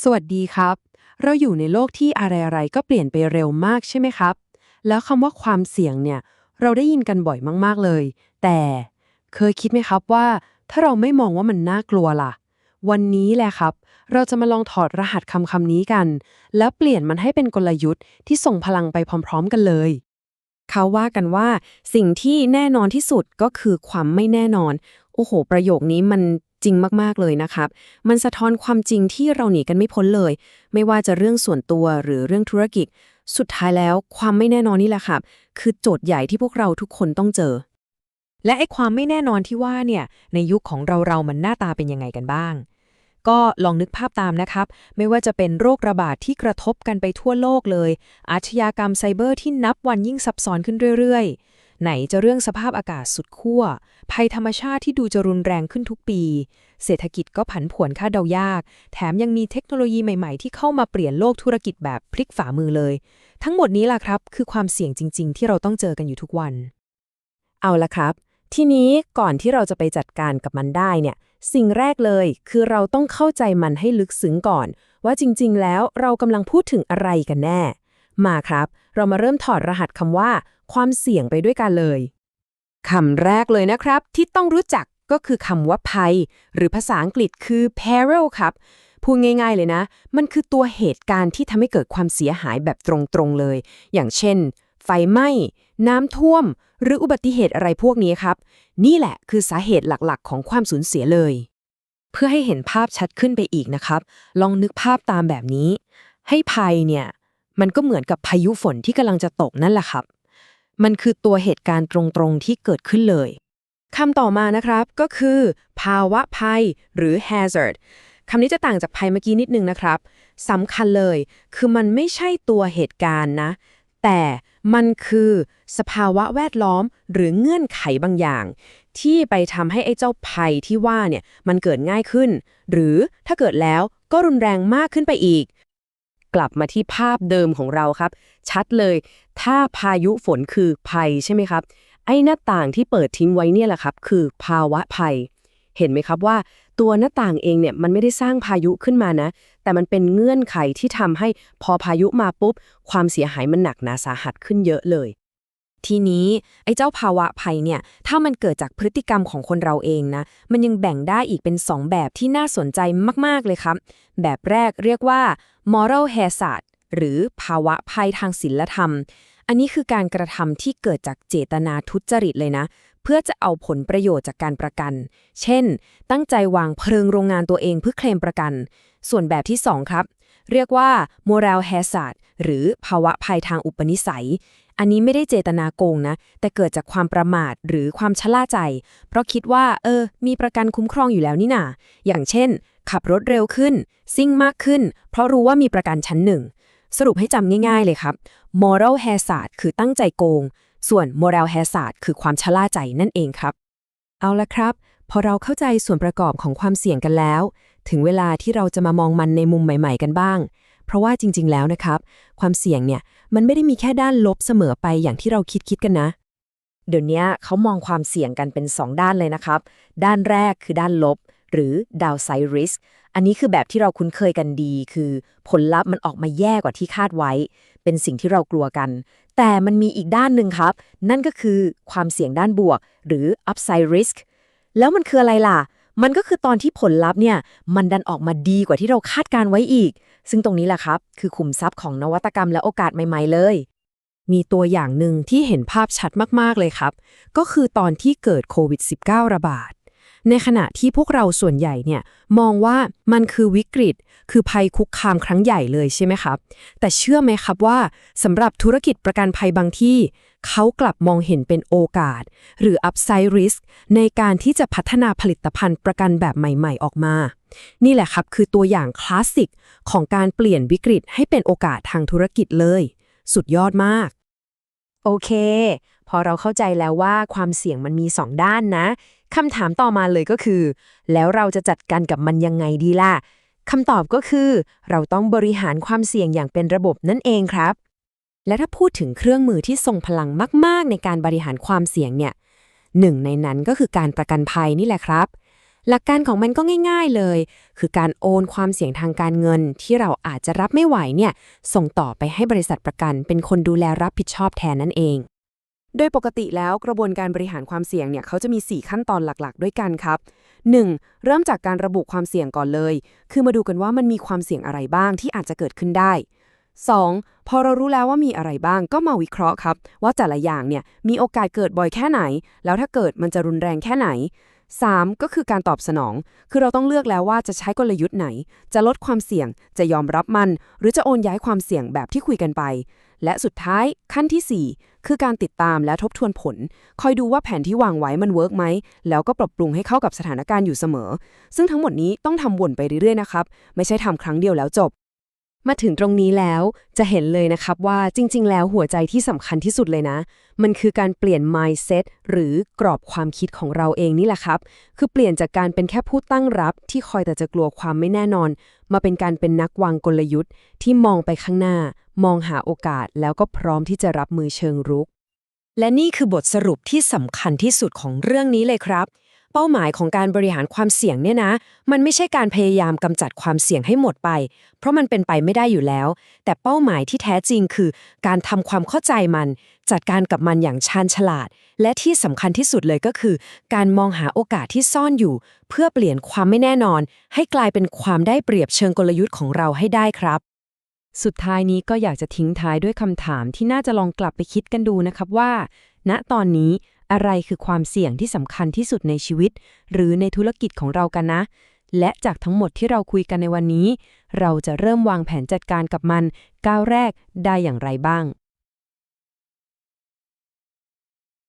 สวัสดีครับ เราอยู่ในโลกที่อะไรๆก็เปลี่ยนไปเร็วมากใช่ไหมครับ แล้วคำว่าความเสี่ยงเนี่ย เราได้ยินกันบ่อยมากๆเลย แต่เคยคิดไหมครับว่า ถ้าเราไม่มองว่ามันน่ากลัวล่ะ วันนี้แหละครับ เราจะมาลองถอดรหัสคำคำนี้กัน แล้วเปลี่ยนมันให้เป็นกลยุทธ์ที่ส่งพลังไปพร้อม ๆ กันเลย เขาว่ากันว่า สิ่งที่แน่นอนที่สุดก็คือความไม่แน่นอน โอ้โห ประโยคนี้มัน จริงมากๆเลยนะครับ มันสะท้อนความจริงที่เราหนีกันไม่พ้นเลย ไม่ว่าจะเรื่องส่วนตัวหรือเรื่องธุรกิจ สุดท้ายแล้วความไม่แน่นอนนี่แหละครับ คือโจทย์ใหญ่ที่พวกเราทุกคนต้องเจอ และไอ้ความไม่แน่นอนที่ว่าเนี่ยในยุคของเราเรามันหน้าตาเป็นยังไงกันบ้าง ก็ลองนึกภาพตามนะครับ ไม่ว่าจะเป็นโรคระบาดที่กระทบกันไปทั่วโลกเลย อาชญากรรมไซเบอร์ที่นับวันยิ่งซับซ้อนขึ้นเรื่อยๆ ไหนจะเรื่องสภาพอากาศสุดขั้ว ภัยธรรมชาติที่ดูจะรุนแรงขึ้นทุกปี เศรษฐกิจก็ผันผวนคาดเดายาก แถมยังมีเทคโนโลยีใหม่ๆ ที่เข้ามาเปลี่ยนโลกธุรกิจแบบพลิกฝ่ามือเลย ทั้งหมดนี้ล่ะครับ คือความเสี่ยงจริง ๆ ที่เราต้องเจอกันอยู่ทุกวัน เอาละครับ ทีนี้ก่อนที่เราจะไปจัดการกับมันได้เนี่ย สิ่งแรกเลย คือเราต้องเข้าใจมันให้ลึกซึ้งก่อน ว่าจริง ๆ แล้วเรากำลังพูดถึงอะไรกันแน่ มาครับ เรามาเริ่มถอดรหัสคำว่า ความเสี่ยงไปด้วยกันเลยคำแรกเลยนะครับ ที่ต้องรู้จักก็คือคำว่าภัย หรือภาษาอังกฤษคือ peril ครับ พูดง่ายๆเลยนะ มันคือตัวเหตุการณ์ที่ทำให้เกิดความเสียหายแบบตรงๆเลย อย่างเช่น ไฟไหม้ น้ำท่วม หรืออุบัติเหตุอะไรพวกนี้ครับ นี่แหละคือสาเหตุหลักๆ ของความสูญเสียเลย เพื่อให้เห็นภาพชัดขึ้นไปอีกนะครับ ลองนึกภาพตามแบบนี้ ให้ภัยเนี่ย มันก็เหมือนกับพายุฝนที่กำลังจะตกนั่นแหละครับ มันคือตัวเหตุการณ์ตรงๆที่เกิดขึ้นเลยคำต่อมานะครับก็คือ ภาวะภัย หรือ hazard คำนี้จะต่างจากภัยเมื่อกี้นิดนึงนะครับสำคัญเลย คือมันไม่ใช่ตัวเหตุการณ์นะ แต่มันคือสภาวะแวดล้อมหรือเงื่อนไขบางอย่าง ที่ไปทำให้ไอ้เจ้าภัยที่ว่าเนี่ยมันเกิดง่ายขึ้น หรือถ้าเกิดแล้วก็รุนแรงมากขึ้นไปอีก กลับมาที่ภาพเดิมของเราครับ ชัดเลย ถ้าพายุฝนคือภัยใช่ไหมครับ ไอ้หน้าต่างที่เปิดทิ้งไว้เนี่ยแหละครับ คือภาวะภัย เห็นไหมครับว่าตัวหน้าต่างเองเนี่ยมันไม่ได้สร้างพายุขึ้นมานะ แต่มันเป็นเงื่อนไขที่ทำให้พอพายุมาปุ๊บ ความเสียหายมันหนักหนาสาหัสขึ้นเยอะเลย ทีนี้ไอ้เจ้าภาวะภัยเนี่ย ถ้ามันเกิดจากพฤติกรรมของคนเราเองนะ มันยังแบ่งได้อีกเป็น 2 แบบที่น่าสนใจมาก ๆ เลยครับ แบบแรกเรียกว่า moral hazard หรือภาวะภัยทางศีลธรรม อันนี้คือการกระทำที่เกิดจากเจตนาทุจริตเลยนะ เพื่อจะเอาผลประโยชน์จากการประกัน เช่น ตั้งใจวางเพลิงโรงงานตัวเองเพื่อเคลมประกัน ส่วนแบบที่ 2 ครับเรียกว่า moral hazard หรือภาวะภัยทางอุปนิสัย อันนี้ไม่ได้เจตนาโกงนะ แต่เกิดจากความประมาทหรือความชะล่าใจ เพราะคิดว่า เออ มีประกันคุ้มครองอยู่แล้วนี่นาอย่างเช่น ขับรถเร็วขึ้น ซิ่งมากขึ้น เพราะรู้ว่ามีประกันชั้นหนึ่ง สรุปให้จำง่าย ๆเลยครับ moral hazard คือตั้งใจโกง ส่วน moral hazard คือความชะล่าใจนั่นเองครับ เอาละครับ พอเราเข้าใจส่วนประกอบของความเสี่ยงกันแล้ว ถึงเวลาที่เราจะมามองมันในมุมใหม่ ๆ กันบ้าง เพราะว่าจริง ๆ แล้วนะครับ ความเสี่ยงเนี่ยมันไม่ได้มีแค่ด้านลบเสมอไปอย่างที่เราคิดคิดกันนะ เดี๋ยวนี้เขามองความเสี่ยงกันเป็น 2 ด้านเลยนะครับ ด้านแรกคือด้านลบ หรือ downside risk อันนี้คือแบบที่เราคุ้นเคยกันดี คือผลลัพธ์มันออกมาแย่กว่าที่คาดไว้ เป็นสิ่งที่เรากลัวกัน แต่มันมีอีกด้านหนึ่งครับ นั่นก็คือความเสี่ยงด้านบวก หรือ upside risk แล้วมันคืออะไรล่ะ มันก็คือตอนที่ผลลัพธ์เนี่ย มันดันออกมาดีกว่าที่เราคาดการไว้อีก ซึ่งตรงนี้แหละครับ คือขุมทรัพย์ของนวัตกรรมและโอกาสใหม่ ๆ เลย มีตัวอย่างหนึ่งที่เห็นภาพชัดมากๆเลยครับ ก็คือตอนที่เกิดโควิด -19 ระบาด ในขณะที่พวกเราส่วนใหญ่เนี่ยมองว่ามันคือวิกฤต คือภัยคุกคามครั้งใหญ่เลยใช่ไหมครับ แต่เชื่อไหมครับว่าสำหรับธุรกิจประกันภัยบางที่ เขากลับมองเห็นเป็นโอกาส หรือ upside risk ในการที่จะพัฒนาผลิตภัณฑ์ประกันแบบใหม่ ๆ ออกมา นี่แหละครับคือตัวอย่างคลาสสิกของการเปลี่ยนวิกฤตให้เป็นโอกาสทางธุรกิจเลย สุดยอดมาก โอเค พอเราเข้าใจแล้วว่าความเสี่ยงมันมี 2 ด้านนะคำถามต่อมาเลยก็คือ แล้วเราจะจัดการกับมันยังไงดีล่ะคำตอบก็คือ เราต้องบริหารความเสี่ยงอย่างเป็นระบบนั่นเองครับ และถ้าพูดถึงเครื่องมือที่ทรงพลังมาก ๆ ในการบริหารความเสี่ยงเนี่ยหนึ่งในนั้นก็คือการประกันภัยนี่แหละครับ หลักการของมันก็ง่าย ๆเลย คือการโอนความเสี่ยงทางการเงิน ที่เราอาจจะรับไม่ไหวเนี่ยส่งต่อไปให้บริษัทประกัน เป็นคนดูแลรับผิดชอบแทนนั่นเอง โดยปกติแล้วกระบวนการบริหารความเสี่ยงเนี่ยเขาจะมี 4 ขั้นตอนหลักๆ ด้วยกันครับ 1. เริ่มจากการระบุความเสี่ยงก่อนเลย คือมาดูกันว่ามันมีความเสี่ยงอะไรบ้างที่อาจจะเกิดขึ้นได้ 2. พอเรารู้แล้วว่ามีอะไรบ้างก็มาวิเคราะห์ครับ ว่าแต่ละอย่างเนี่ยมีโอกาสเกิดบ่อยแค่ไหน แล้วถ้าเกิดมันจะรุนแรงแค่ไหน 3. ก็คือการตอบสนอง คือเราต้องเลือกแล้วว่าจะใช้กลยุทธ์ไหน จะลดความเสี่ยง จะยอมรับมัน หรือจะโอนย้ายความเสี่ยงแบบที่คุยกันไป และสุดท้ายขั้นทีสี่ 4 คือการติดตามและทบทวนผล คอยดูว่าแผนที่วางไว้มันเวิร์กไหม แล้วก็ปรับปรุงให้เข้ากับสถานการณ์อยู่เสมอ ซึ่งทั้งหมดนี้ต้องทำวนไปเรื่อยๆนะครับ ไม่ใช่ทำครั้งเดียวแล้วจบ มาถึงตรงนี้แล้วจะเห็นเลยนะครับว่าจริง ๆ แล้วหัวใจที่สำคัญที่สุดเลยนะ มันคือการเปลี่ยน mindset หรือกรอบความคิดของเราเองนี่แหละครับ คือเปลี่ยนจากการเป็นแค่ผู้ตั้งรับ ที่คอยแต่จะกลัวความไม่แน่นอน มาเป็นการเป็นนักวางกลยุทธ์ที่มองไปข้างหน้า มองหาโอกาสแล้วก็พร้อมที่จะรับมือเชิงรุก และนี่คือบทสรุปที่สำคัญที่สุดของเรื่องนี้เลยครับ เป้าหมายของการบริหารความเสี่ยงเนี่ยนะ มันไม่ใช่การพยายามกำจัดความเสี่ยงให้หมดไป เพราะมันเป็นไปไม่ได้อยู่แล้ว แต่เป้าหมายที่แท้จริงคือ การทำความเข้าใจมัน จัดการกับมันอย่างชาญฉลาด และที่สำคัญที่สุดเลยก็คือ การมองหาโอกาสที่ซ่อนอยู่ เพื่อเปลี่ยนความไม่แน่นอน ให้กลายเป็นความได้เปรียบเชิงกลยุทธ์ของเราให้ได้ครับ สุดท้ายนี้ก็อยากจะทิ้งท้ายด้วยคำถามที่น่าจะลองกลับไปคิดกันดูนะครับว่า ณตอนนี้อะไรคือความเสี่ยงที่สำคัญที่สุดในชีวิต หรือในธุรกิจของเรากันนะ และจากทั้งหมดที่เราคุยกันในวันนี้ เราจะเริ่มวางแผนจัดการกับมัน ก้าวแรกได้อย่างไรบ้าง